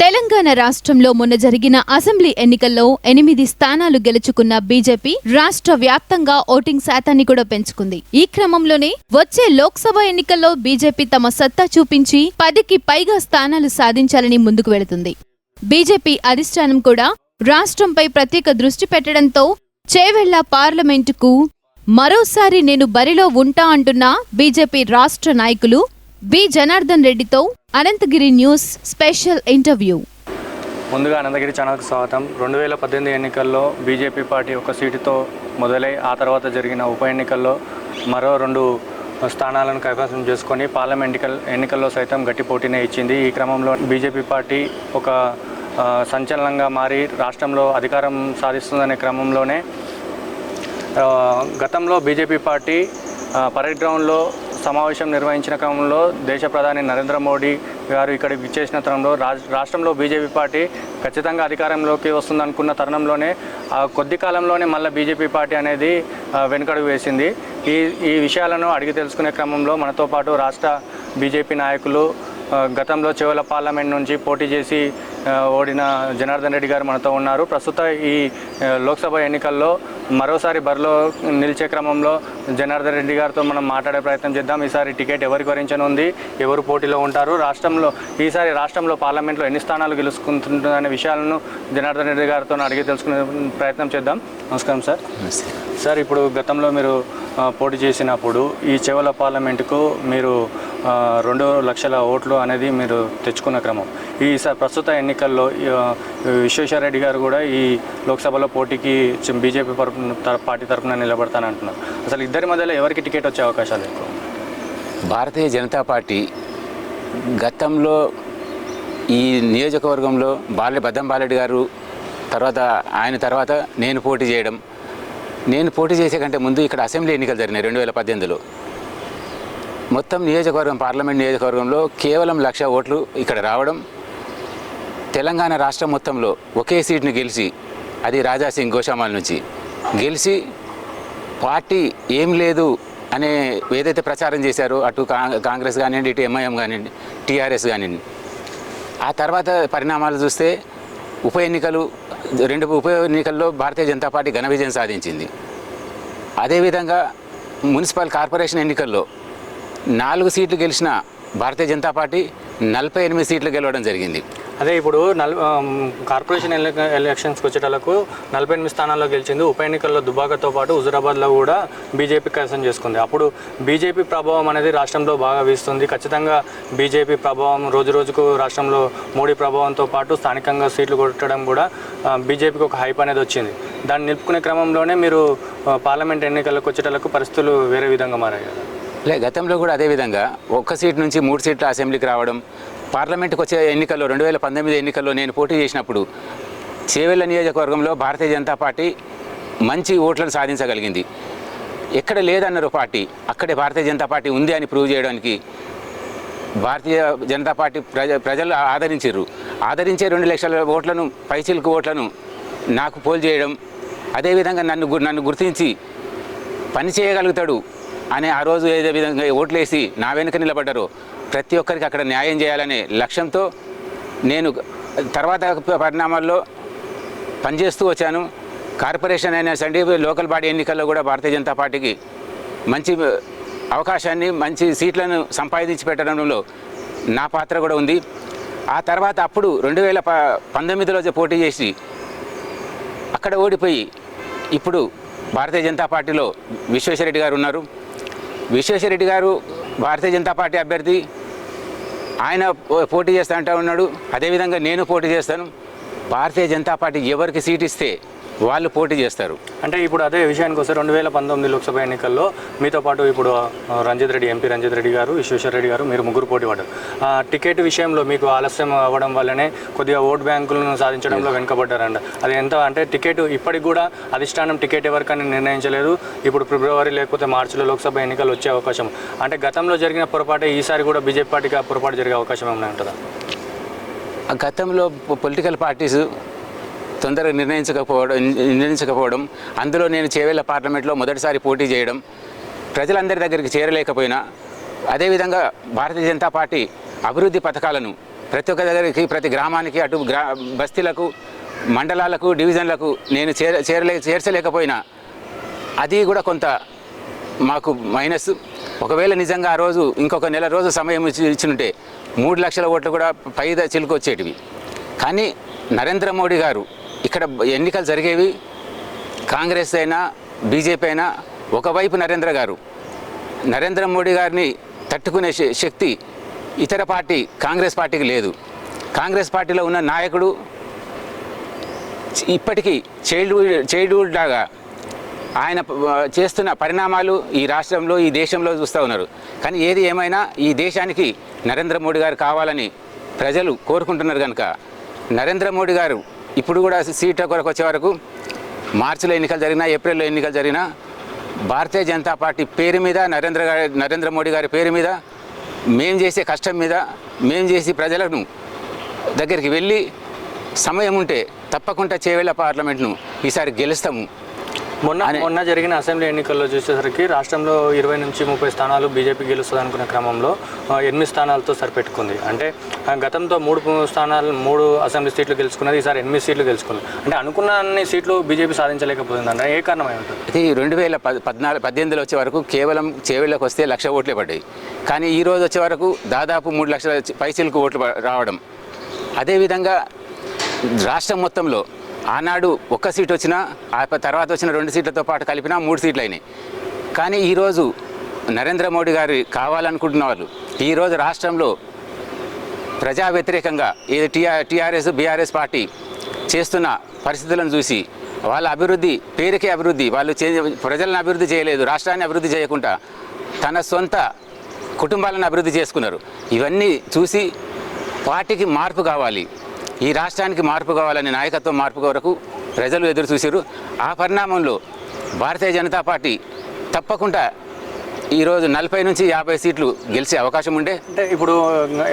తెలంగాణ రాష్ట్రంలో మొన్న జరిగిన అసెంబ్లీ ఎన్నికల్లో ఎనిమిది స్థానాలు గెలుచుకున్న బీజేపీ రాష్ట్ర వ్యాప్తంగా ఓటింగ్ శాతాన్ని కూడా పెంచుకుంది. ఈ క్రమంలోనే వచ్చే లోక్సభ ఎన్నికల్లో బీజేపీ తమ సత్తా చూపించి పదికి పైగా స్థానాలు సాధించాలని ముందుకు వెళుతుంది. బీజేపీ అధిష్టానం కూడా రాష్ట్రంపై ప్రత్యేక దృష్టి పెట్టడంతో చేవెళ్ళ పార్లమెంటుకు మరోసారి నేను బరిలో ఉంటా అంటున్న బీజేపీ రాష్ట్ర నాయకులు బి. జనార్దన్ రెడ్డితో అనంతగిరి న్యూస్ స్పెషల్ ఇంటర్వ్యూ. ముందుగా అనంతగిరి ఛానల్కి స్వాగతం. రెండు వేల పద్దెనిమిది ఎన్నికల్లో బీజేపీ పార్టీ ఒక సీటుతో మొదలై ఆ తర్వాత జరిగిన ఉప ఎన్నికల్లో మరో రెండు స్థానాలను కైవసం చేసుకొని పార్లమెంట్ ఎన్నికల్లో సైతం గట్టి పోటీనే ఇచ్చింది. ఈ క్రమంలో బీజేపీ పార్టీ ఒక సంచలనంగా మారి రాష్ట్రంలో అధికారం సాధిస్తుందనే క్రమంలోనే గతంలో బీజేపీ పార్టీ పరేడ్ గ్రౌండ్లో సమావేశం నిర్వహించిన క్రమంలో దేశ ప్రధాని నరేంద్ర మోడీ గారు ఇక్కడ విచ్చేసిన తరుణంలో రాష్ట్రంలో బీజేపీ పార్టీ ఖచ్చితంగా అధికారంలోకి వస్తుందనుకున్న తరుణంలోనే ఆ కొద్ది కాలంలోనే మళ్ళీ బీజేపీ పార్టీ అనేది వెనుకడుగు వేసింది. ఈ ఈ విషయాలను అడిగి తెలుసుకునే క్రమంలో మనతో పాటు రాష్ట్ర బీజేపీ నాయకులు గతంలో చెవుల పార్లమెంట్ నుంచి పోటీ చేసి ఓడిన జనార్దన్ రెడ్డి గారు మనతో ఉన్నారు. ప్రస్తుత ఈ లోక్సభ ఎన్నికల్లో మరోసారి బరిలో నిలిచే క్రమంలో జనార్దన్ రెడ్డి గారితో మనం మాట్లాడే ప్రయత్నం చేద్దాం. ఈసారి టికెట్ ఎవరికి వరించనుంది? ఎవరు పోటీలో ఉంటారు? రాష్ట్రంలో ఈసారి రాష్ట్రంలో పార్లమెంట్లో ఎన్ని స్థానాలు గెలుచుకుంటుందనే విషయాలను జనార్దన్ రెడ్డి గారితో అడిగి తెలుసుకునే ప్రయత్నం చేద్దాం. నమస్కారం సార్. సార్ ఇప్పుడు గతంలో మీరు పోటీ చేసినప్పుడు ఈ చెవల పార్లమెంటుకు మీరు రెండు లక్షల ఓట్లు అనేది మీరు తెచ్చుకున్న క్రమం. ఈ స- ప్రస్తుత ఎన్నికల్లో విశ్వేశ్వరరెడ్డి విశ్వేశ్వర రెడ్డి గారు కూడా ఈ లోక్సభలో పోటీకి బీజేపీ పరపు తర- పార్టీ తరఫున నిలబడతానంటున్నారు అసలు ఇద్దరి మధ్యలో ఎవరికి టికెట్ వచ్చే అవకాశాలు ఎక్కువ భారతీయ జనతా పార్టీ గతంలో ఈ నియోజకవర్గంలో బాలె బద్దం బాలెడ్డి గారు తర్వాత ఆయన తర్వాత నేను పోటీ చేయడం. నేను పోటీ చేసే కంటే ముందు ఇక్కడ అసెంబ్లీ ఎన్నికలు జరిగినాయి రెండు వేల పద్దెనిమిదిలో. మొత్తం నియోజకవర్గం పార్లమెంట్ నియోజకవర్గంలో కేవలం లక్ష ఓట్లు ఇక్కడ రావడం తెలంగాణ రాష్ట్రం మొత్తంలో ఒకే సీట్ని గెలిచి అది రాజాసింగ్ గోషామాల నుంచి. గెలిచి పార్టీ ఏం లేదు అనే ఏదైతే ప్రచారం చేశారో అటు కా- కాంగ్రెస్ కానివ్వండి ఇటు ఎంఐఎం కానివ్వండి టీఆర్ఎస్ కానివ్వండి ఆ తర్వాత పరిణామాలు చూస్తే ఉప ఎన్నికలు రెండు ఉప ఎన్నికల్లో భారతీయ జనతా పార్టీ ఘన విజయం సాధించింది. అదేవిధంగా మున్సిపల్ కార్పొరేషన్ ఎన్నికల్లో నాలుగు సీట్లు గెలిచిన భారతీయ జనతా పార్టీ నలభై ఎనిమిది సీట్లు గెలవడం జరిగింది. అదే ఇప్పుడు నల్ కార్పొరేషన్ ఎన్నిక ఎలక్షన్స్కి వచ్చేటలకు నలభై ఎనిమిది స్థానాల్లో గెలిచింది. ఉప ఎన్నికల్లో దుబాకతో పాటు హుజురాబాద్లో కూడా బీజేపీ కైవసం చేసుకుంది. అప్పుడు బీజేపీ ప్రభావం అనేది రాష్ట్రంలో బాగా వీస్తుంది. ఖచ్చితంగా బీజేపీ ప్రభావం రోజు రోజుకు రాష్ట్రంలో మోడీ ప్రభావంతో పాటు స్థానికంగా సీట్లు కొట్టడం కూడా బీజేపీకి ఒక హైప్ అనేది వచ్చింది. దాన్ని నిలుపుకునే క్రమంలోనే మీరు పార్లమెంట్ ఎన్నికలకు వచ్చేటలకు పరిస్థితులు వేరే విధంగా మారాయి. కదా లే గతంలో కూడా అదేవిధంగా ఒక్క సీట్ నుంచి మూడు సీట్లు అసెంబ్లీకి రావడం పార్లమెంట్కి వచ్చే ఎన్నికల్లో రెండు వేల పంతొమ్మిది ఎన్నికల్లో నేను పోటీ చేసినప్పుడు చేవెళ్ళ నియోజకవర్గంలో భారతీయ జనతా పార్టీ మంచి ఓట్లను సాధించగలిగింది. ఎక్కడ లేదన్నారు పార్టీ అక్కడే భారతీయ జనతా పార్టీ ఉంది అని ప్రూవ్ చేయడానికి భారతీయ జనతా పార్టీ ప్రజ ప్రజలు ఆదరించారు. ఆదరించే రెండు లక్షల ఓట్లను పైచిలకు ఓట్లను నాకు పోల్ చేయడం అదేవిధంగా నన్ను గు- నన్ను గుర్తించి పని చేయగలుగుతాడు అనే ఆ రోజు ఏదే విధంగా ఓట్లేసి నా వెనుక నిలబడ్డారు. ప్రతి ఒక్కరికి అక్కడ న్యాయం చేయాలనే లక్ష్యంతో నేను తర్వాత పరిణామాల్లో పనిచేస్తూ వచ్చాను. కార్పొరేషన్ అయినా సండి లోకల్ బాడీ ఎన్నికల్లో కూడా భారతీయ జనతా పార్టీకి మంచి అవకాశాన్ని మంచి సీట్లను సంపాదించి పెట్టడంలో నా పాత్ర కూడా ఉంది. ఆ తర్వాత అప్పుడు రెండు వేల ప పంతొమ్మిదిలో పోటీ చేసి అక్కడ ఓడిపోయి ఇప్పుడు భారతీయ జనతా పార్టీలో విశ్వేశ్వరరెడ్డి గారు ఉన్నారు. విశ్వేశ్వరరెడ్డి గారు భారతీయ జనతా పార్టీ అభ్యర్థి. ఆయన పోటీ చేస్తా అంటా ఉన్నాడు. అదేవిధంగా నేను పోటీ చేస్తాను. భారతీయ జనతా పార్టీ ఎవరికి సీట్ ఇస్తే వాళ్ళు పోటీ చేస్తారు. అంటే ఇప్పుడు అదే విషయానికి వస్తే రెండు వేల పంతొమ్మిది లోక్సభ ఎన్నికల్లో మీతో పాటు ఇప్పుడు రంజిత్ రెడ్డి ఎంపీ రంజిత్ రెడ్డి గారు విశ్వేశ్వర రెడ్డి గారు మీరు ముగ్గురు పోటీ పడ్డారు. ఆ, టికెట్ విషయంలో మీకు ఆలస్యం అవ్వడం వల్లనే కొద్దిగా ఓట్ బ్యాంకులను సాధించడంలో వెనుకబడ్డారంట. అది ఎంత? అంటే టికెట్ ఇప్పటికి కూడా అధిష్టానం టికెట్ ఎవరికని నిర్ణయించలేదు. ఇప్పుడు ఫిబ్రవరి లేకపోతే మార్చిలో లోక్సభ ఎన్నికలు వచ్చే అవకాశం. అంటే గతంలో జరిగిన పొరపాటే ఈసారి కూడా బీజేపీ పార్టీకి ఆ పొరపాటు జరిగే అవకాశం ఏమైనా ఉంటుందా? ఆ గతంలో పొలిటికల్ పార్టీస్ తొందరగా నిర్ణయించకపోవడం నిర్ణయించకపోవడం అందులో నేను చేవేళ్ళ పార్లమెంట్లో మొదటిసారి పోటీ చేయడం ప్రజలందరి దగ్గరికి చేరలేకపోయినా అదేవిధంగా భారతీయ జనతా పార్టీ అభివృద్ధి పథకాలను ప్రతి ఒక్క దగ్గరికి ప్రతి గ్రామానికి అటు గ్రా బస్తీలకు మండలాలకు డివిజన్లకు నేను చేర చేరలే చేర్చలేకపోయినా అది కూడా కొంత మాకు మైనస్. ఒకవేళ నిజంగా ఆ రోజు ఇంకొక నెల రోజు సమయం ఇచ్చి ఇచ్చినుంటే మూడు లక్షల ఓట్లు కూడా పైద చిలుకొచ్చేటివి. కానీ నరేంద్ర మోడీ గారు ఇక్కడ ఎన్నికలు జరిగేవి కాంగ్రెస్ అయినా బీజేపీ అయినా ఒకవైపు నరేంద్ర గారు. నరేంద్ర మోడీ గారిని తట్టుకునే శక్తి ఇతర పార్టీ కాంగ్రెస్ పార్టీకి లేదు. కాంగ్రెస్ పార్టీలో ఉన్న నాయకుడు ఇప్పటికీ చైల్డ్హుడ్ చైల్డ్హుడ్ లాగా ఆయన చేస్తున్న పరిణామాలు ఈ రాష్ట్రంలో ఈ దేశంలో చూస్తూ ఉన్నారు. కానీ ఏది ఏమైనా ఈ దేశానికి నరేంద్ర మోడీ గారు కావాలని ప్రజలు కోరుకుంటున్నారు కనుక నరేంద్ర మోడీ గారు ఇప్పుడు కూడా సీట్ల కొరకు వచ్చే వరకు మార్చిలో ఎన్నికలు జరిగినా ఏప్రిల్లో ఎన్నికలు జరిగినా భారతీయ జనతా పార్టీ పేరు మీద నరేంద్ర గారి నరేంద్ర మోడీ గారి పేరు మీద మేం చేసే కష్టం మీద మేం చేసి ప్రజలను దగ్గరికి వెళ్ళి సమయం ఉంటే తప్పకుండా చేవేళ్ళ పార్లమెంట్ను ఈసారి గెలుస్తాము. మొన్న మొన్న జరిగిన అసెంబ్లీ ఎన్నికల్లో చూసేసరికి రాష్ట్రంలో ఇరవై నుంచి ముప్పై స్థానాలు బీజేపీ గెలుస్తుంది అనుకున్న క్రమంలో ఎనిమిది స్థానాలతో సరిపెట్టుకుంది. అంటే గతంతో మూడు స్థానాలు మూడు అసెంబ్లీ సీట్లు గెలుచుకున్నది ఈసారి ఎనిమిది సీట్లు గెలుచుకుంది. అంటే అనుకున్న అన్ని సీట్లు బీజేపీ సాధించలేకపోతుందంటే ఏ కారణమై ఉంటుంది అయితే ఈ రెండు వేల పద్ పద్నాలుగు పద్దెనిమిదిలో వచ్చే వరకు కేవలం చేవేళ్ళకి వస్తే లక్ష ఓట్లే పడ్డాయి. కానీ ఈ రోజు వచ్చే వరకు దాదాపు మూడు లక్షల పైసలకు ఓట్లు రావడం. అదేవిధంగా రాష్ట్రం మొత్తంలో ఆనాడు ఒక్క సీట్ వచ్చినా ఆ తర్వాత వచ్చిన రెండు సీట్లతో పాటు కలిపినా మూడు సీట్లు అయినాయి. కానీ ఈరోజు నరేంద్ర మోడీ గారు కావాలనుకుంటున్న వాళ్ళు ఈరోజు రాష్ట్రంలో ప్రజా వ్యతిరేకంగా ఏది టీఆర్ టీఆర్ఎస్ బీఆర్ఎస్ పార్టీ చేస్తున్న పరిస్థితులను చూసి వాళ్ళ అభివృద్ధి పేరుకే అభివృద్ధి వాళ్ళు చే ప్రజలను అభివృద్ధి చేయలేదు రాష్ట్రాన్ని అభివృద్ధి చేయకుండా తన సొంత కుటుంబాలను అభివృద్ధి చేసుకున్నారు. ఇవన్నీ చూసి పార్టీకి మార్పు కావాలి. ఈ రాష్ట్రానికి మార్పు కావాలని నాయకత్వం మార్పు కొరకు ప్రజలు ఎదురు చూశారు ఆ పరిణామంలో భారతీయ జనతా పార్టీ తప్పకుండా ఈరోజు నలభై నుంచి యాభై సీట్లు గెలిచే అవకాశం ఉండే అంటే ఇప్పుడు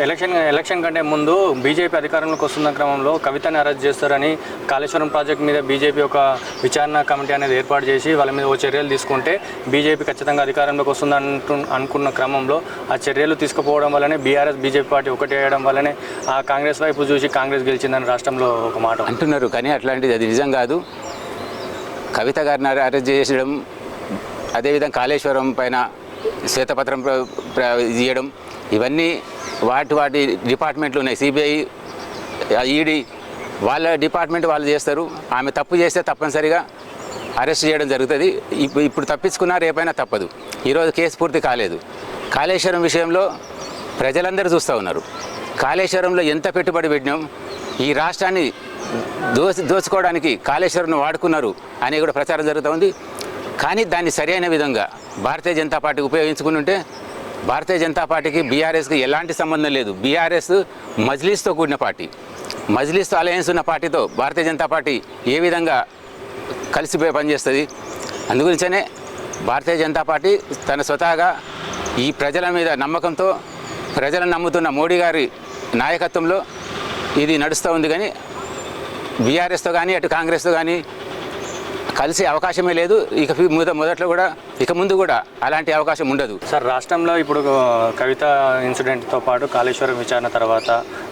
ఎలక్షన్ ఎలక్షన్ కంటే ముందు బీజేపీ అధికారంలోకి వస్తున్న క్రమంలో కవితని అరెస్ట్ చేస్తారని కాళేశ్వరం ప్రాజెక్ట్ మీద బీజేపీ ఒక విచారణ కమిటీ అనేది ఏర్పాటు చేసి వాళ్ళ మీద ఓ చర్యలు తీసుకుంటే బీజేపీ ఖచ్చితంగా అధికారంలోకి వస్తుంది అంటు అనుకున్న క్రమంలో ఆ చర్యలు తీసుకుపోవడం వల్లనే బీఆర్ఎస్ బీజేపీ పార్టీ ఒకటి వేయడం వల్లనే ఆ కాంగ్రెస్ వైపు చూసి కాంగ్రెస్ గెలిచిందని రాష్ట్రంలో ఒక మాట. అంటున్నారు కానీ అట్లాంటిది అది నిజం కాదు కవిత గారిని అరె- అరెస్ట్ చేసడం అదేవిధంగా కాళేశ్వరం పైన శ్వేతపత్రం ప్ర- ప్ర- ఇయ్యడం ఇవన్నీ వాటి వాటి డిపార్ట్మెంట్లు ఉన్నాయి. సిబిఐ ఈడీ వాళ్ళ డిపార్ట్మెంట్ వాళ్ళు చేస్తారు. ఆమె తప్పు చేస్తే తప్పనిసరిగా అరెస్ట్ చేయడం జరుగుతుంది. ఇప్పుడు ఇప్పుడు తప్పించుకున్నా రేపైనా తప్పదు. ఈరోజు కేసు పూర్తి కాలేదు. కాళేశ్వరం విషయంలో ప్రజలందరూ చూస్తూ ఉన్నారు. కాళేశ్వరంలో ఎంత పెట్టుబడి పెట్టినాం? ఈ రాష్ట్రాన్ని దోసి దోచుకోవడానికి కాళేశ్వరంను వాడుకున్నారు అనే కూడా ప్రచారం జరుగుతోంది కానీ దాన్ని సరైన విధంగా భారతీయ జనతా పార్టీ ఉపయోగించుకుని ఉంటే భారతీయ జనతా పార్టీకి బీఆర్ఎస్కి ఎలాంటి సంబంధం లేదు. బీఆర్ఎస్ మజ్లీస్తో కూడిన పార్టీ. మజ్లీస్తో అలయన్స్ ఉన్న పార్టీతో భారతీయ జనతా పార్టీ ఏ విధంగా కలిసిపోయి పనిచేస్తుంది అందుగురించనే భారతీయ జనతా పార్టీ తన స్వతహాగా ఈ ప్రజల మీద నమ్మకంతో ప్రజలను నమ్ముతున్న మోడీ గారి నాయకత్వంలో ఇది నడుస్తూ ఉంది కానీ బీఆర్ఎస్తో కానీ అటు కాంగ్రెస్తో కానీ కలిసే అవకాశమే లేదు. ఇక మొదట్లో కూడా ఇక ముందు కూడా అలాంటి అవకాశం ఉండదు. సార్ రాష్ట్రంలో ఇప్పుడు కవిత ఇన్సిడెంట్తో పాటు కాళేశ్వరం విచారణ తర్వాత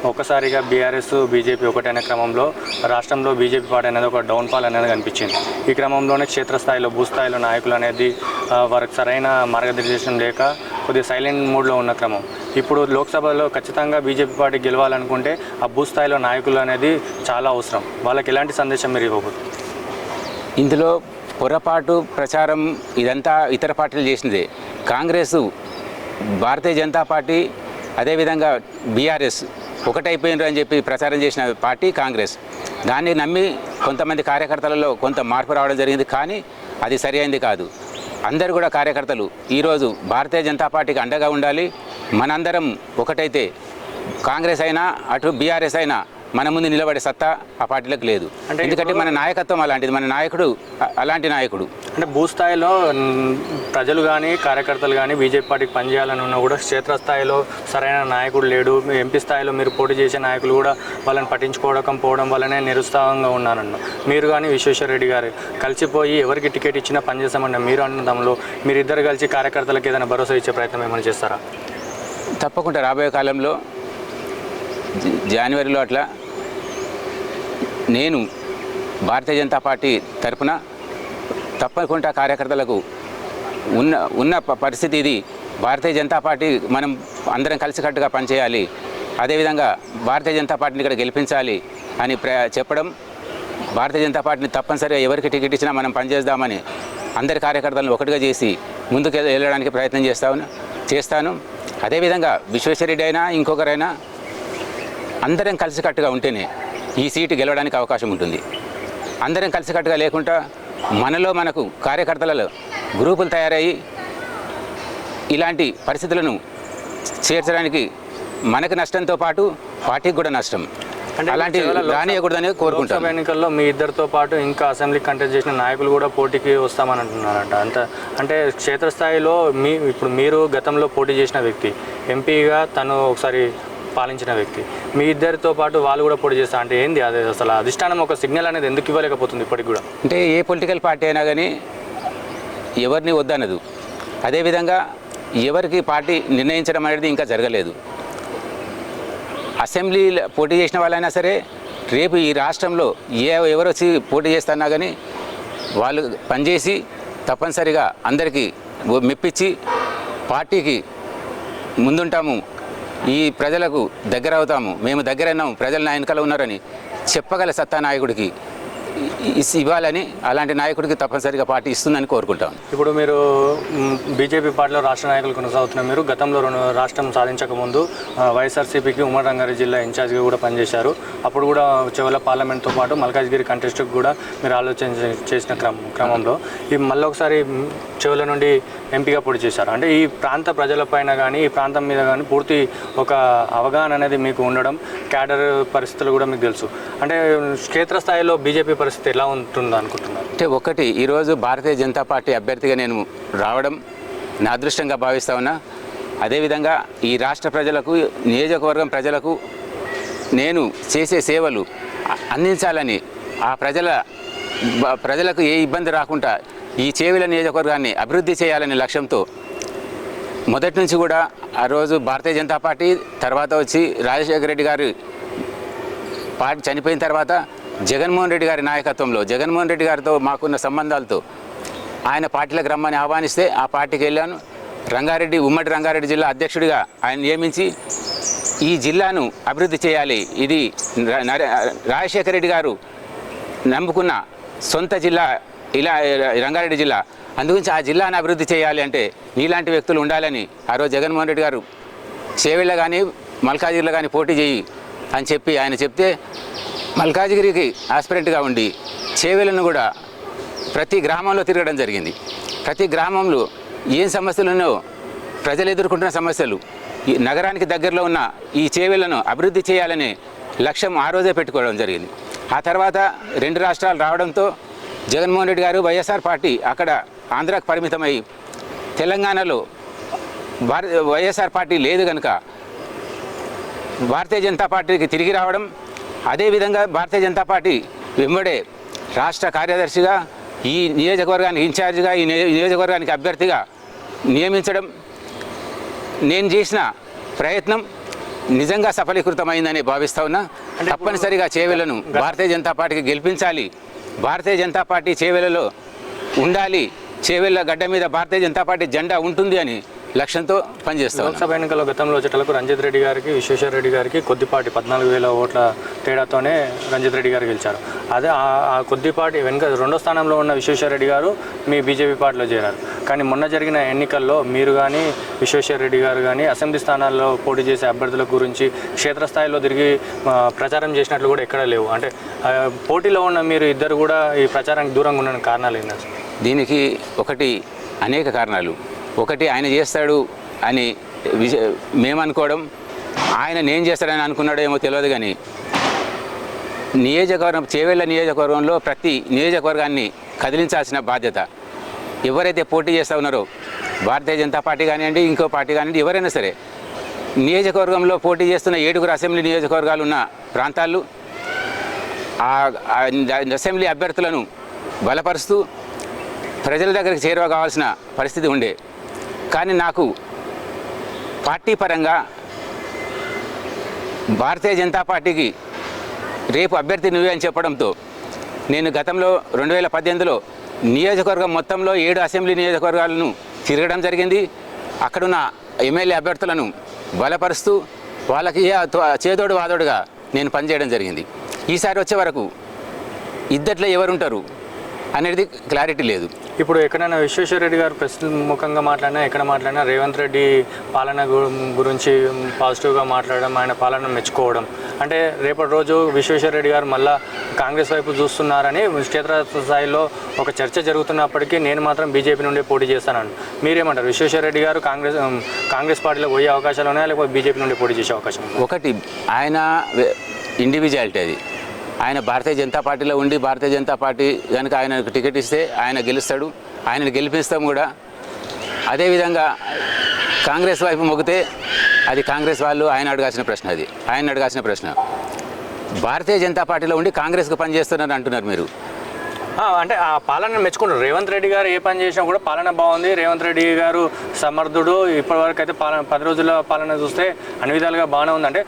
ఒక్కసారిగా బీఆర్ఎస్ బీజేపీ ఒకటైన క్రమంలో రాష్ట్రంలో బీజేపీ పార్టీ అనేది ఒక డౌన్ ఫాల్ అనేది కనిపించింది. ఈ క్రమంలోనే క్షేత్రస్థాయిలో భూస్థాయిలో నాయకులు అనేది వారికి సరైన మార్గదర్శనం లేక కొద్దిగా సైలెంట్ మూడ్లో ఉన్న క్రమం. ఇప్పుడు లోక్సభలో ఖచ్చితంగా బీజేపీ పార్టీ గెలవాలనుకుంటే ఆ భూస్థాయిలో నాయకులు అనేది చాలా అవసరం. వాళ్ళకి ఎలాంటి సందేశం మీరు ఇవ్వబోతుంది ఇందులో పొరపాటు ప్రచారం ఇదంతా ఇతర పార్టీలు చేసిందే. కాంగ్రెస్ భారతీయ జనతా పార్టీ అదేవిధంగా బీఆర్ఎస్ ఒకటైపోయినరు అని చెప్పి ప్రచారం చేసిన పార్టీ కాంగ్రెస్. దాన్ని నమ్మి కొంతమంది కార్యకర్తలలో కొంత మార్పు రావడం జరిగింది కానీ అది సరి అయింది కాదు. అందరు కూడా కార్యకర్తలు. ఈరోజు భారతీయ జనతా పార్టీకి అండగా ఉండాలి. మనందరం ఒకటైతే కాంగ్రెస్ అయినా అటు బీఆర్ఎస్ అయినా మన ముందు నిలబడే సత్తా ఆ పార్టీలకు లేదు. అంటే ఎందుకంటే మన నాయకత్వం అలాంటిది. మన నాయకుడు అలాంటి నాయకుడు. అంటే భూస్థాయిలో ప్రజలు కానీ కార్యకర్తలు కానీ బీజేపీ పార్టీకి పనిచేయాలని ఉన్నా కూడా క్షేత్రస్థాయిలో సరైన నాయకుడు లేడు. ఎంపీ స్థాయిలో మీరు పోటీ చేసే నాయకులు కూడా వాళ్ళని పట్టించుకోవడం పోవడం వల్లనే నిరుత్సాహంగా ఉన్నానన్న మీరు కానీ విశ్వేశ్వర రెడ్డి గారు కలిసిపోయి ఎవరికి టికెట్ ఇచ్చినా పనిచేస్తామన్న మీరు అన్నదంలో మీరిద్దరు కలిసి కార్యకర్తలకు ఏదైనా భరోసా ఇచ్చే ప్రయత్నం ఏమైనా చేస్తారా? తప్పకుండా రాబోయే కాలంలో జనవరిలో అట్లా నేను భారతీయ జనతా పార్టీ తరపున తప్పకుండా కార్యకర్తలకు ఉన్న ఉన్న పరిస్థితి ఇది. భారతీయ జనతా పార్టీ మనం అందరం కలిసికట్టుగా పనిచేయాలి. అదేవిధంగా భారతీయ జనతా పార్టీని ఇక్కడ గెలిపించాలి అని ప్ర చెప్పడం భారతీయ జనతా పార్టీని తప్పనిసరిగా ఎవరికి టికెట్ ఇచ్చినా మనం పనిచేద్దామని అందరి కార్యకర్తలను ఒకటిగా చేసి ముందుకు వెళ్ళడానికి ప్రయత్నం చేస్తాను చేస్తాను. అదేవిధంగా విశ్వేశ్వరరెడ్డి అయినా ఇంకొకరైనా అందరం కలిసికట్టుగా ఉంటేనే ఈ సీటు గెలవడానికి అవకాశం ఉంటుంది. అందరం కలిసికట్టుగా లేకుండా మనలో మనకు కార్యకర్తలలో గ్రూపులు తయారయ్యి ఇలాంటి పరిస్థితులను చేర్చడానికి మనకు నష్టంతో పాటు పార్టీకి కూడా నష్టం. అంటే అలాంటి రానియకూడదని కోరుకుంటాం ఎన్నికల్లో మీ ఇద్దరితో పాటు ఇంకా అసెంబ్లీ కంటెస్ట్ చేసిన నాయకులు కూడా పోటీకి వస్తామని అంటున్నారంట. అంత అంటే క్షేత్రస్థాయిలో మీ ఇప్పుడు మీరు గతంలో పోటీ చేసిన వ్యక్తి ఎంపీగా తను ఒకసారి పాలించిన వ్యక్తి. మీ ఇద్దరితో పాటు వాళ్ళు కూడా పోటీ చేస్తా అంటే ఏంది? అదే అసలు అధిష్టానం ఒక సిగ్నల్ అనేది ఎందుకు ఇవ్వలేకపోతుంది ఇప్పటికి కూడా? అంటే ఏ పొలిటికల్ పార్టీ అయినా కానీ ఎవరిని వద్దనదు. అదేవిధంగా ఎవరికి పార్టీ నిర్ణయించడం అనేది ఇంకా జరగలేదు. అసెంబ్లీ పోటీ చేసిన వాళ్ళైనా సరే రేపు ఈ రాష్ట్రంలో ఏ ఎవరు వచ్చి పోటీ చేస్తున్నా కానీ వాళ్ళు పనిచేసి తప్పనిసరిగా అందరికీ మెప్పించి పార్టీకి ముందుంటాము. ఈ ప్రజలకు దగ్గర అవుతాము. మేము దగ్గర ఉన్నాము ప్రజలు నా వెనకాల ఉన్నారని చెప్పగల సత్తా నాయకుడికి ఇవ్వాలని అలాంటి నాయకుడికి తప్పనిసరిగా పార్టీ ఇస్తుందని కోరుకుంటాం. ఇప్పుడు మీరు బీజేపీ పార్టీలో రాష్ట్ర నాయకులు కొనసాగుతున్న మీరు గతంలో రెండు రాష్ట్రం సాధించక ముందు వైఎస్ఆర్సీపీకి ఉమ్మడి రంగారెడ్డి జిల్లా ఇన్ఛార్జ్గా కూడా పనిచేశారు. అప్పుడు కూడా చివరి పార్లమెంట్తో పాటు మల్కాజ్గిరి కంటెస్ట్కి కూడా మీరు ఆలోచన చేసిన క్రమం క్రమంలో. ఈ మళ్ళీ ఒకసారి చెవుల నుండి ఎంపీగా పోటీ చేశారు. అంటే ఈ ప్రాంత ప్రజలపైన కానీ ఈ ప్రాంతం మీద కానీ పూర్తి ఒక అవగాహన అనేది మీకు ఉండడం క్యాడర్ పరిస్థితులు కూడా మీకు తెలుసు. అంటే క్షేత్రస్థాయిలో బీజేపీ పరిస్థితి ఎలా ఉంటుందో అనుకుంటున్నారు? అంటే ఒకటి ఈరోజు భారతీయ జనతా పార్టీ అభ్యర్థిగా నేను రావడం నా అదృష్టంగా భావిస్తా ఉన్నా. అదేవిధంగా ఈ రాష్ట్ర ప్రజలకు నియోజకవర్గం ప్రజలకు నేను చేసే సేవలు అందించాలని ఆ ప్రజల ప్రజలకు ఏ ఇబ్బంది రాకుండా ఈ చేవిల నియోజకవర్గాన్ని అభివృద్ధి చేయాలనే లక్ష్యంతో మొదటి నుంచి కూడా ఆ రోజు భారతీయ జనతా పార్టీ తర్వాత వచ్చి రాజశేఖర రెడ్డి గారు పార్టీ చనిపోయిన తర్వాత జగన్మోహన్ రెడ్డి గారి నాయకత్వంలో జగన్మోహన్ రెడ్డి గారితో మాకున్న సంబంధాలతో ఆయన పార్టీలకు రమ్మని ఆహ్వానిస్తే ఆ పార్టీకి వెళ్ళాను. రంగారెడ్డి ఉమ్మడి రంగారెడ్డి జిల్లా అధ్యక్షుడిగా ఆయన నియమించి ఈ జిల్లాను అభివృద్ధి చేయాలి. ఇది రాజశేఖర రెడ్డి గారు నమ్ముకున్న సొంత జిల్లా ఇలా రంగారెడ్డి జిల్లా. అందుగురించి ఆ జిల్లాను అభివృద్ధి చేయాలి అంటే నీలాంటి వ్యక్తులు ఉండాలని ఆ రోజు జగన్మోహన్ రెడ్డి గారు చేవెళ్ళ కానీ మల్కాజిగిరిలో కానీ పోటీ చేయి అని చెప్పి ఆయన చెప్తే మల్కాజిగిరికి ఆస్పిరెంట్గా ఉండి చేవెళ్ళను కూడా ప్రతి గ్రామంలో తిరగడం జరిగింది. ప్రతి గ్రామంలో ఏం సమస్యలున్నో ప్రజలు ఎదుర్కొంటున్న సమస్యలు ఈ నగరానికి దగ్గరలో ఉన్న ఈ చేవెళ్ళను అభివృద్ధి చేయాలనే లక్ష్యం ఆ రోజే పెట్టుకోవడం జరిగింది. ఆ తర్వాత రెండు రాష్ట్రాలు రావడంతో జగన్మోహన్ రెడ్డి గారు వైఎస్ఆర్ పార్టీ అక్కడ ఆంధ్రాకు పరిమితమై తెలంగాణలో భారత వైఎస్ఆర్ పార్టీ లేదు కనుక భారతీయ జనతా పార్టీకి తిరిగి రావడం అదేవిధంగా భారతీయ జనతా పార్టీ వెంబడే రాష్ట్ర కార్యదర్శిగా ఈ నియోజకవర్గానికి ఇన్ఛార్జిగా ఈ నియో- నియోజకవర్గానికి అభ్యర్థిగా నియమించడం నేను చేసిన ప్రయత్నం నిజంగా సఫలీకృతమైందని భావిస్తా ఉన్నా. తప్పనిసరిగా చేవెలను భారతీయ జనతా పార్టీకి గెలిపించాలి. భారతీయ జనతా పార్టీ చేవెలలో ఉండాలి. చేవెళ్ళ గడ్డ మీద భారతీయ జనతా పార్టీ జెండా ఉంటుంది అని లక్ష్యంతో పనిచేస్తా. లోక్సభ ఎన్నికల్లో గతంలో వచ్చేటలకు రంజిత్ రెడ్డి గారికి విశ్వేశ్వర రెడ్డి గారికి కొద్దిపాటి పద్నాలుగు వేల ఓట్ల తేడాతోనే రంజిత్ రెడ్డి గారు గెలిచారు అదే ఆ- కొద్దిపాటి వెనుక రెండో స్థానంలో ఉన్న విశ్వేశ్వర రెడ్డి గారు మీ బీజేపీ పార్టీలో చేరారు కానీ మొన్న జరిగిన ఎన్నికల్లో మీరు కానీ విశ్వేశ్వర రెడ్డి గారు కానీ అసెంబ్లీ స్థానాల్లో పోటీ చేసే అభ్యర్థుల గురించి క్షేత్రస్థాయిలో తిరిగి ప్రచారం చేసినట్లు కూడా ఎక్కడా లేవు అంటే పోటీలో ఉన్న మీరు ఇద్దరు కూడా ఈ ప్రచారానికి దూరంగా ఉండడానికి కారణాలు ఏంటి అసలు? దీనికి ఒకటి అనేక కారణాలు ఒకటి ఆయన చేస్తాడు అని విష మేమనుకోవడం ఆయన నేను చేస్తాడని అనుకున్నాడో ఏమో తెలియదు కానీ నియోజకవర్గం చేవెళ్ళ నియోజకవర్గంలో ప్రతి నియోజకవర్గాన్ని కదిలించాల్సిన బాధ్యత. ఎవరైతే పోటీ చేస్తూ ఉన్నారో భారతీయ జనతా పార్టీ కానివ్వండి ఇంకో పార్టీ కానివ్వండి ఎవరైనా సరే నియోజకవర్గంలో పోటీ చేస్తున్న ఏడుగురు అసెంబ్లీ నియోజకవర్గాలు ఉన్న ప్రాంతాలు ఆ అసెంబ్లీ అభ్యర్థులను బలపరుస్తూ ప్రజల దగ్గరికి చేరువ కావాల్సిన పరిస్థితి ఉండే కానీ నాకు పార్టీ పరంగా భారతీయ జనతా పార్టీకి రేపు అభ్యర్థి నువ్వే అని చెప్పడంతో నేను గతంలో రెండు వేల పద్దెనిమిదిలో నియోజకవర్గం మొత్తంలో ఏడు అసెంబ్లీ నియోజకవర్గాలను తిరగడం జరిగింది. అక్కడున్న ఎమ్మెల్యే అభ్యర్థులను బలపరుస్తూ వాళ్ళకి చేదోడు వాదోడుగా నేను పనిచేయడం జరిగింది. ఈసారి వచ్చే వరకు ఇద్దట్లో ఎవరుంటారు? అనేది క్లారిటీ లేదు. ఇప్పుడు ఎక్కడైనా విశ్వేశ్వర రెడ్డి గారు ప్రెస్ ముఖంగా మాట్లాడినా ఎక్కడ మాట్లాడినా రేవంత్ రెడ్డి పాలన గురించి పాజిటివ్గా మాట్లాడడం ఆయన పాలన మెచ్చుకోవడం. అంటే రేపటి రోజు విశ్వేశ్వర రెడ్డి గారు మళ్ళా కాంగ్రెస్ వైపు చూస్తున్నారని క్షేత్ర స్థాయిలో ఒక చర్చ జరుగుతున్నప్పటికీ నేను మాత్రం బీజేపీ నుండి పోటీ చేస్తానని. మీరేమంటారు? విశ్వేశ్వర రెడ్డి గారు కాంగ్రెస్ కాంగ్రెస్ పార్టీలో పోయే అవకాశాలు ఉన్నాయా? లేకపోతే బీజేపీ నుండి పోటీ చేసే అవకాశం? ఒకటి ఆయన ఇండివిజువాలిటీ అది. ఆయన భారతీయ జనతా పార్టీలో ఉండి భారతీయ జనతా పార్టీ కనుక ఆయనకు టికెట్ ఇస్తే ఆయన గెలుస్తాడు. ఆయనను గెలిపిస్తాం కూడా. అదేవిధంగా కాంగ్రెస్ వైపు మొగితే అది కాంగ్రెస్ వాళ్ళు ఆయన అడగాల్సిన ప్రశ్న అది. ఆయన అడగాల్సిన ప్రశ్న. భారతీయ జనతా పార్టీలో ఉండి కాంగ్రెస్కు పనిచేస్తున్నారు అంటున్నారు మీరు. అంటే ఆ పాలన మెచ్చుకుంటారు రేవంత్ రెడ్డి గారు ఏ పని చేసినా కూడా పాలన బాగుంది. రేవంత్ రెడ్డి గారు సమర్థుడు. ఇప్పటివరకు అయితే పాలన పది రోజుల పాలన చూస్తే అన్ని విధాలుగా బాగానే ఉందంటే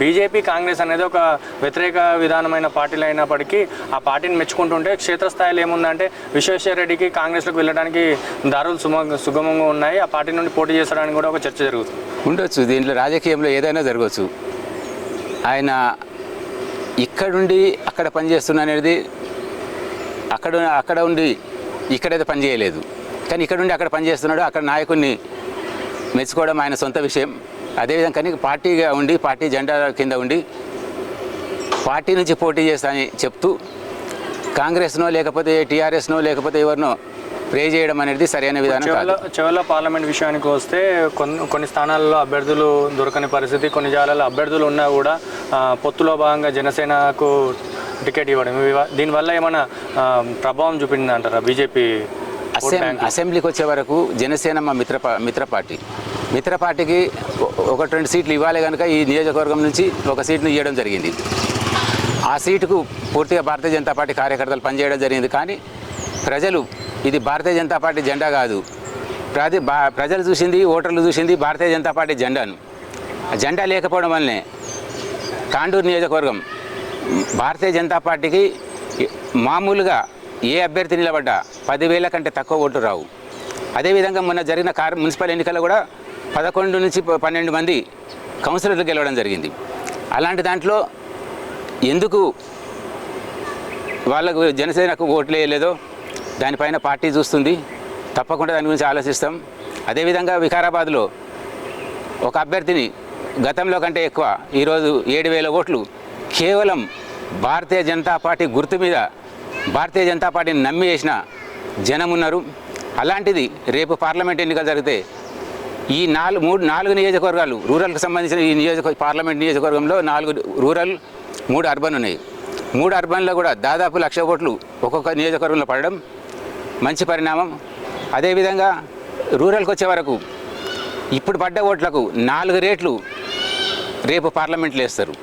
బీజేపీ కాంగ్రెస్ అనేది ఒక వ్యతిరేక విధానమైన పార్టీలు అయినప్పటికీ ఆ పార్టీని మెచ్చుకుంటుంటే క్షేత్రస్థాయిలో ఏముందంటే విశ్వేశ్వర రెడ్డికి కాంగ్రెస్లోకి వెళ్ళడానికి దారులు సుమ సుగమంగా ఉన్నాయి. ఆ పార్టీ నుండి పోటీ చేసడానికి కూడా ఒక చర్చ జరుగుతుంది. ఉండొచ్చు. దీంట్లో రాజకీయంలో ఏదైనా జరగవచ్చు. ఆయన ఇక్కడుండి అక్కడ పనిచేస్తున్నా అనేది అక్కడ అక్కడ ఉండి ఇక్కడైతే పని చేయలేదు. కానీ ఇక్కడ ఉండి అక్కడ పనిచేస్తున్నాడు అక్కడ నాయకుడిని మెచ్చుకోవడం ఆయన సొంత విషయం. అదేవిధంగా కానీ పార్టీగా ఉండి పార్టీ జెండా కింద ఉండి పార్టీ నుంచి పోటీ చేస్తానని చెప్తూ కాంగ్రెస్నో లేకపోతే టీఆర్ఎస్నో లేకపోతే ఎవరినో ప్రే చేయడం అనేది సరైన విధానం చివరిలో పార్లమెంట్ విషయానికి వస్తే కొన్ని కొన్ని స్థానాల్లో అభ్యర్థులు దొరకని పరిస్థితి కొన్ని జాగాలలో అభ్యర్థులు ఉన్నా కూడా పొత్తులో భాగంగా జనసేనకు టికెట్ ఇవ్వడం. ఇవ- దీనివల్ల ఏమైనా ప్రభావం చూపింది అంటారా బీజేపీ అసెం అసెంబ్లీకి వచ్చే వరకు జనసేన మా మిత్ర మిత్ర పార్టీ. మిత్ర పార్టీకి ఒకటి రెండు సీట్లు ఇవ్వాలి కనుక ఈ నియోజకవర్గం నుంచి ఒక సీట్ను ఇవ్వడం జరిగింది. ఆ సీటుకు పూర్తిగా భారతీయ జనతా పార్టీ కార్యకర్తలు పనిచేయడం జరిగింది. కానీ ప్రజలు ఇది భారతీయ జనతా పార్టీ జెండా కాదు. ప్రతి ప్రజలు చూసింది ఓటర్లు చూసింది భారతీయ జనతా పార్టీ జెండాను. జెండా లేకపోవడం వల్లనే తాండూరు నియోజకవర్గం భారతీయ జనతా పార్టీకి మామూలుగా ఏ అభ్యర్థి నిలబడ్డా పదివేల కంటే తక్కువ ఓట్లు రావు. అదేవిధంగా మొన్న జరిగిన కార్ మున్సిపల్ ఎన్నికల్లో కూడా పదకొండు నుంచి పన్నెండు మంది కౌన్సిలర్లు గెలవడం జరిగింది. అలాంటి దాంట్లో ఎందుకు వాళ్ళకు జనసేనకు ఓట్లు వేయలేదో దానిపైన పార్టీ చూస్తుంది. తప్పకుండా దాని గురించి ఆలోచిస్తాం. అదేవిధంగా వికారాబాద్లో ఒక అభ్యర్థిని గతంలో కంటే ఎక్కువ ఈరోజు ఏడు వేల ఓట్లు కేవలం భారతీయ జనతా పార్టీ గుర్తు మీద భారతీయ జనతా పార్టీని నమ్మి వేసిన జనం ఉన్నారు. అలాంటిది రేపు పార్లమెంట్ ఎన్నికలు జరిగితే ఈ నాలుగు మూడు నాలుగు నియోజకవర్గాలు రూరల్కి సంబంధించిన ఈ నియోజక పార్లమెంట్ నియోజకవర్గంలో నాలుగు రూరల్ మూడు అర్బన్ ఉన్నాయి. మూడు అర్బన్లో కూడా దాదాపు లక్ష ఓట్లు ఒక్కొక్క నియోజకవర్గంలో పడడం మంచి పరిణామం. అదేవిధంగా రూరల్కి వచ్చే వరకు ఇప్పుడు పడ్డ ఓట్లకు నాలుగు రేట్లు రేపు పార్లమెంట్లో వేస్తారు.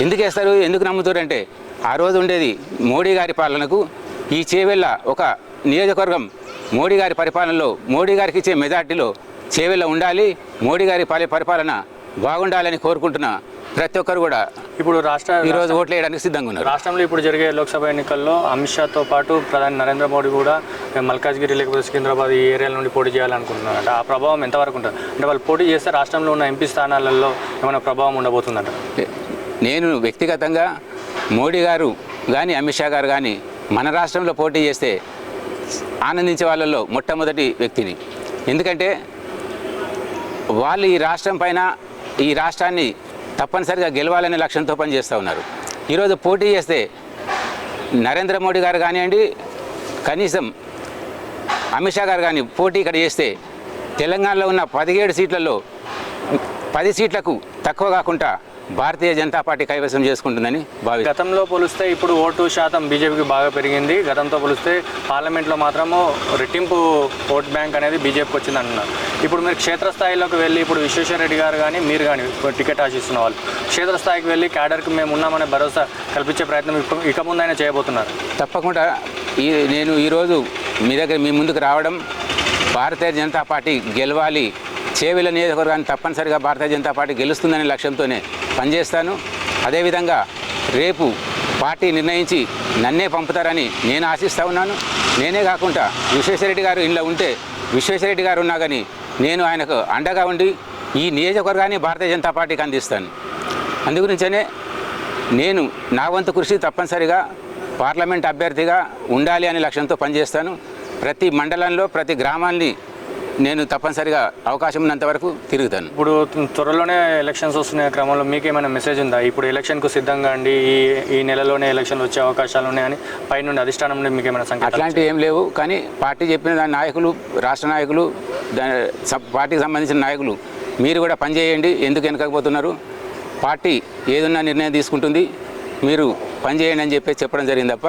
ఎందుకు వేస్తారు? ఎందుకు నమ్ముతారంటే ఆ రోజు ఉండేది మోడీ గారి పాలనకు ఈ చేవెళ్ళ ఒక నియోజకవర్గం మోడీ గారి పరిపాలనలో మోడీ గారికి ఇచ్చే మెజార్టీలో చేవెళ్ళ ఉండాలి మోడీ గారి పాలి పరిపాలన బాగుండాలని కోరుకుంటున్న ప్రతి ఒక్కరు కూడా ఇప్పుడు రాష్ట్ర ఈరోజు ఓట్లు వేయడానికి సిద్ధంగా ఉన్నారు. రాష్ట్రంలో ఇప్పుడు జరిగే లోక్సభ ఎన్నికల్లో అమిత్ షాతో పాటు ప్రధాని నరేంద్ర మోడీ కూడా మల్కాజ్గిరి లేకపోతే సికింద్రాబాద్ ఈ ఏరియాల నుండి పోటీ చేయాలనుకుంటున్నారంట ఆ ప్రభావం ఎంతవరకు ఉంటుంది? అంటే వాళ్ళు పోటీ చేస్తే రాష్ట్రంలో ఉన్న ఎంపీ స్థానాలలో ఏమైనా ప్రభావం ఉండబోతుందంట? నేను వ్యక్తిగతంగా మోడీ గారు కానీ అమిత్ షా గారు కానీ మన రాష్ట్రంలో పోటీ చేస్తే ఆనందించే వాళ్ళల్లో మొట్టమొదటి వ్యక్తిని. ఎందుకంటే వాళ్ళు ఈ రాష్ట్రం పైన ఈ రాష్ట్రాన్ని తప్పనిసరిగా గెలవాలనే లక్ష్యంతో పనిచేస్తూ ఉన్నారు. ఈరోజు పోటీ చేస్తే నరేంద్ర మోడీ గారు కానివ్వండి కనీసం అమిత్ షా గారు కానీ పోటీ ఇక్కడ చేస్తే తెలంగాణలో ఉన్న పదిహేడు సీట్లలో పది సీట్లకు తక్కువ కాకుండా భారతీయ జనతా పార్టీ కైవసం చేసుకుంటుందని భావి గతంలో పోలిస్తే ఇప్పుడు ఓటు శాతం బీజేపీకి బాగా పెరిగింది. గతంతో పోలిస్తే పార్లమెంట్లో మాత్రము రెట్టింపు ఓట్ బ్యాంక్ అనేది బీజేపీకి వచ్చింది అంటున్నారు ఇప్పుడు మీరు క్షేత్రస్థాయిలోకి వెళ్ళి ఇప్పుడు విశ్వేశ్వర రెడ్డి గారు కానీ మీరు కానీ టికెట్ ఆశిస్తున్న వాళ్ళు క్షేత్రస్థాయికి వెళ్ళి క్యాడర్కి మేము ఉన్నామనే భరోసా కల్పించే ప్రయత్నం ఇక- ఇక ముందైనా చేయబోతున్నారు. తప్పకుండా ఈ నేను ఈరోజు మీ దగ్గర మీ ముందుకు రావడం భారతీయ జనతా పార్టీ గెలవాలి చేవెల నియోజకవర్గాన్ని తప్పనిసరిగా భారతీయ జనతా పార్టీ గెలుస్తుందనే లక్ష్యంతోనే పనిచేస్తాను. అదేవిధంగా రేపు పార్టీ నిర్ణయించి నన్నే పంపుతారని నేను ఆశిస్తూ ఉన్నాను. నేనే కాకుండా విశ్వేశ్వరరెడ్డి గారు ఇంట్లో ఉంటే విశ్వేశ్వరరెడ్డి గారు ఉన్నా కానీ నేను ఆయనకు అండగా ఉండి ఈ నియోజకవర్గాన్ని భారతీయ జనతా పార్టీకి అందిస్తాను. అందుగురించనే నేను నా వంతు కృషి తప్పనిసరిగా పార్లమెంట్ అభ్యర్థిగా ఉండాలి అనే లక్ష్యంతో పనిచేస్తాను. ప్రతి మండలంలో ప్రతి గ్రామాన్ని నేను తప్పనిసరిగా అవకాశం ఉన్నంత వరకు తిరుగుతాను. ఇప్పుడు త్వరలోనే ఎలక్షన్స్ వస్తున్న క్రమంలో మీకు ఏమైనా మెసేజ్ ఉందా? ఇప్పుడు ఎలక్షన్కు సిద్ధంగా అండి ఈ ఈ నెలలోనే ఎలక్షన్లు వచ్చే అవకాశాలు ఉన్నాయని పైనుండి అధిష్టానం నుండి మీకు ఏమైనా సంకేతాలు అట్లాంటివి ఏం లేవు కానీ పార్టీ చెప్పిన దాని నాయకులు రాష్ట్ర నాయకులు పార్టీకి సంబంధించిన నాయకులు మీరు కూడా పనిచేయండి ఎందుకు వెనకపోతున్నారు పార్టీ ఏదన్నా నిర్ణయం తీసుకుంటుంది మీరు పనిచేయండి అని చెప్పి చెప్పడం జరిగింది తప్ప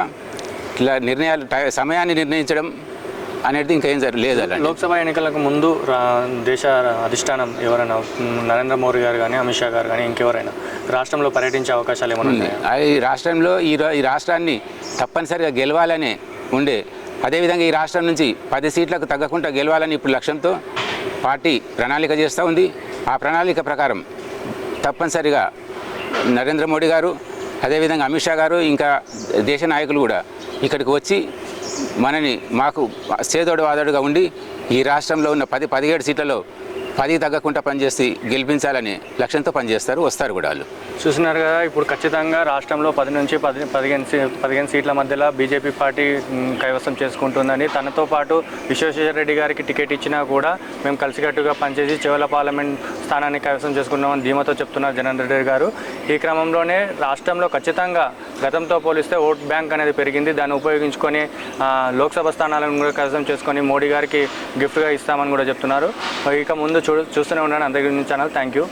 ఇట్లా నిర్ణయాలు టై- సమయాన్ని నిర్ణయించడం అనేది ఇంకా ఏం లేదు లోక్సభ ఎన్నికలకు ముందు రా దేశ అధిష్టానం ఎవరైనా నరేంద్ర మోడీ గారు కానీ అమిత్ షా గారు కానీ ఇంకెవరైనా రాష్ట్రంలో పర్యటించే అవకాశాలు ఏమైనా ఈ రాష్ట్రంలో ఈ ఈ రాష్ట్రాన్ని తప్పనిసరిగా గెలవాలనే ఉండే అదేవిధంగా ఈ రాష్ట్రం నుంచి పది సీట్లకు తగ్గకుండా గెలవాలని ఇప్పుడు లక్ష్యంతో పార్టీ ప్రణాళిక చేస్తూ ఉంది. ఆ ప్రణాళిక ప్రకారం తప్పనిసరిగా నరేంద్ర మోడీ గారు అదేవిధంగా అమిత్ షా గారు ఇంకా దేశ నాయకులు కూడా ఇక్కడికి వచ్చి మనని మాకు సేదోడు వాదోడుగా ఉండి ఈ రాష్ట్రంలో ఉన్న పది పదిహేడు సీట్లలో పది తగ్గకుండా పనిచేసి గెలిపించాలని లక్ష్యంతో పనిచేస్తారు వస్తారు కూడా వాళ్ళు. చూస్తున్నారు కదా ఇప్పుడు ఖచ్చితంగా రాష్ట్రంలో పది నుంచి పది పదిహేను సీ పదిహేను సీట్ల మధ్యలో బీజేపీ పార్టీ కైవసం చేసుకుంటుందని. తనతో పాటు విశ్వేశ్వర రెడ్డి గారికి టికెట్ ఇచ్చినా కూడా మేము కలిసికట్టుగా పనిచేసి చివల పార్లమెంట్ స్థానాన్ని కైవసం చేసుకున్నామని ధీమతో చెప్తున్నారు జగన్ రెడ్డి గారు. ఈ క్రమంలోనే రాష్ట్రంలో ఖచ్చితంగా గతంతో పోలిస్తే ఓట్ బ్యాంక్ అనేది పెరిగింది. దాన్ని ఉపయోగించుకొని లోక్సభ స్థానాలను కూడా కైవసం చేసుకొని మోడీ గారికి గిఫ్ట్గా ఇస్తామని కూడా చెప్తున్నారు. ఇక ముందు చూస్తూనే ఉన్నాను అందరి ఛానల్ థ్యాంక్ యూ